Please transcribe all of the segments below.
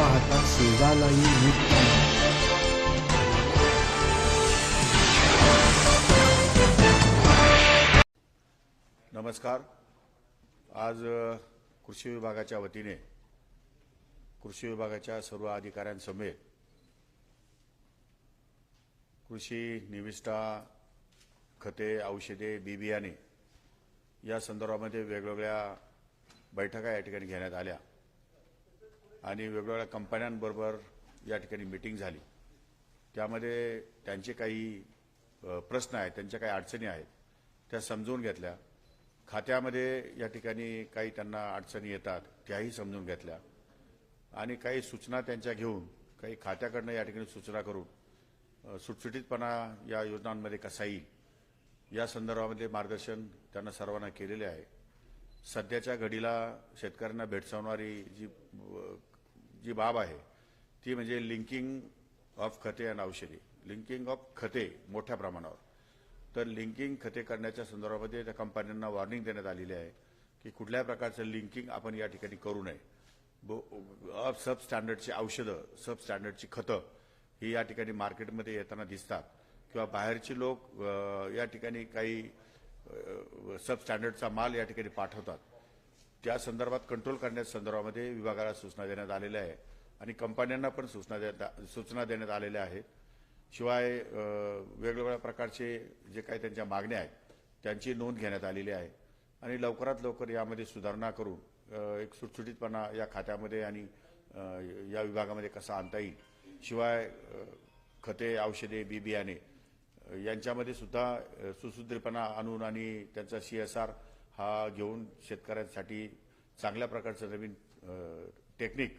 पाहता शेजालाही नीट नमस्कार. आज कृषी विभागाच्या वतीने कृषी विभागाच्या सर्व अधिकाऱ्यांसमेत कृषी निविष्ठा खते औषधे बी बियाणे या संदर्भामध्ये वेगवेगळ्या बैठका या ठिकाणी घेण्यात आल्या. आणि वेगवेगळ्या कंपन्यांबरोबर या ठिकाणी मिटिंग झाली. त्यामध्ये त्यांचे काही प्रश्न आहेत त्यांच्या काही अडचणी आहेत त्या समजून घेतल्या. खात्यामध्ये या ठिकाणी काही त्यांना अडचणी येतात त्याही समजून घेतल्या. आणि काही सूचना त्यांच्या घेऊन काही खात्याकडनं या ठिकाणी सूचना करून सुटसुटीतपणा या योजनांमध्ये कसा येईल या संदर्भामध्ये मार्गदर्शन त्यांना सर्वांना केलेले आहे. सध्याच्या घडीला शेतकऱ्यांना भेडसावणारी जी जी बाब आहे ती म्हणजे लिंकिंग ऑफ खते अँड औषधी. लिंकिंग ऑफ खते मोठ्या प्रमाणावर. तर लिंकिंग खते करण्याच्या संदर्भामध्ये त्या कंपन्यांना वॉर्निंग देण्यात आलेली आहे की कुठल्याही प्रकारचं लिंकिंग आपण या ठिकाणी करू नये. बो- सब स्टँडर्डची औषधं सब स्टँडर्डची खतं ही या ठिकाणी मार्केटमध्ये येताना दिसतात. किंवा बाहेरचे लोक या ठिकाणी काही सबस्टँडर्डचा सब स्टँडर्डचा माल या ठिकाणी पाठवतात. त्या संदर्भात कंट्रोल करण्याच्या संदर्भामध्ये विभागाला सूचना देण्यात आलेल्या आहे आणि कंपन्यांना पण सूचना देण्यात सूचना देण्यात आलेल्या आहेत. शिवाय वेगवेगळ्या प्रकारचे जे काही त्यांच्या मागण्या आहेत त्यांची नोंद घेण्यात आलेली आहे. आणि लवकरात लवकर यामध्ये सुधारणा करून एक सुटसुटीतपणा या खात्यामध्ये आणि या विभागामध्ये कसा आणता येईल. शिवाय खते औषधे बी बियाणे यांच्यामध्ये सुद्धा अ, आणून आणि त्यांचा सी एस आर हा घेऊन शेतकऱ्यांसाठी चांगल्या प्रकारचं नवीन टेक्निक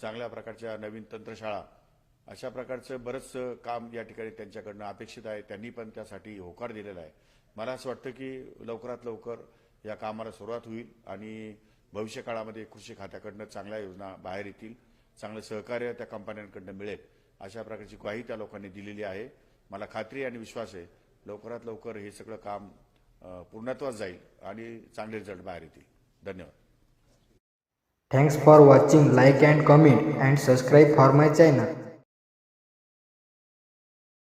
चांगल्या प्रकारच्या नवीन तंत्रशाळा अशा प्रकारचं बरंच काम या ठिकाणी त्यांच्याकडनं अपेक्षित आहे. त्यांनी पण त्यासाठी होकार दिलेला आहे. मला असं वाटतं की लवकरात लवकर या कामाला सुरुवात होईल आणि भविष्य काळामध्ये कृषी खात्याकडनं चांगल्या योजना बाहेर येतील चांगलं सहकार्य त्या कंपन्यांकडनं मिळेल अशा प्रकारची ग्वाही त्या लोकांनी दिलेली आहे. मला खात्री आणि विश्वास आहे लवकरात लवकर हे सगळं काम पूर्णत्वास जाईल आणि चांगले रिझल्ट बाहेर येतील. धन्यवाद. Thanks for watching like and comment and subscribe for my channel